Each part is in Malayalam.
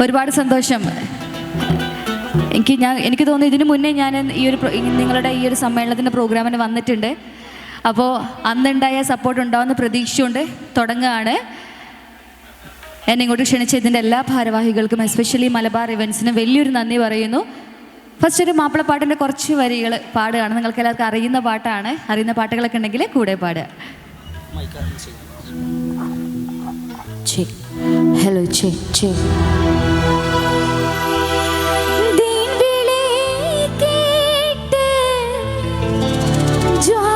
ഒരുപാട് സന്തോഷം. എനിക്ക് ഞാൻ എനിക്ക് തോന്നുന്നു ഇതിനു മുന്നേ ഞാൻ ഈ ഒരു നിങ്ങളുടെ ഈ ഒരു സമ്മേളനത്തിന്റെ പ്രോഗ്രാമിന് വന്നിട്ടുണ്ട്. അപ്പോൾ അന്നുണ്ടായ സപ്പോർട്ട് ഉണ്ടാവുന്ന പ്രതീക്ഷയുണ്ട്. തുടങ്ങുകയാണ്. എന്നെ ഇങ്ങോട്ട് ക്ഷണിച്ച ഇതിന്റെ എല്ലാ ഭാരവാഹികൾക്കും എസ്പെഷ്യലി മലബാർ ഇവൻസിന് വലിയൊരു നന്ദി പറയുന്നു. ഫസ്റ്റ് ഒരു മാപ്പിളപ്പാട്ടിന്റെ കുറച്ച് വരികൾ പാടുകയാണ്. നിങ്ങൾക്ക് എല്ലാവർക്കും അറിയുന്ന പാട്ടാണ്. അറിയുന്ന പാട്ടുകളൊക്കെ ഉണ്ടെങ്കിൽ കൂടെ പാടുക. ഹലോ ചേ check, joy.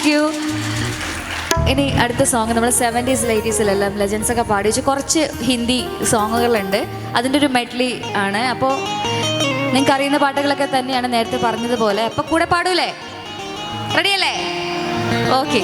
താങ്ക് യു ഇനി അടുത്ത സോങ് നമ്മൾ സെവന്റീസ് എയ്റ്റീസിലെല്ലാം ലെജൻസ് ഒക്കെ പാടിച്ച് കുറച്ച് ഹിന്ദി സോങ്ങുകളുണ്ട് അതിന്റെ ഒരു മെഡ്ലി ആണ്. അപ്പോൾ നിങ്ങൾക്ക് അറിയുന്ന പാട്ടുകളൊക്കെ തന്നെയാണ് നേരത്തെ പറഞ്ഞതുപോലെ. അപ്പോൾ കൂടെ പാടൂലേ? റെഡിയല്ലേ ഓക്കെ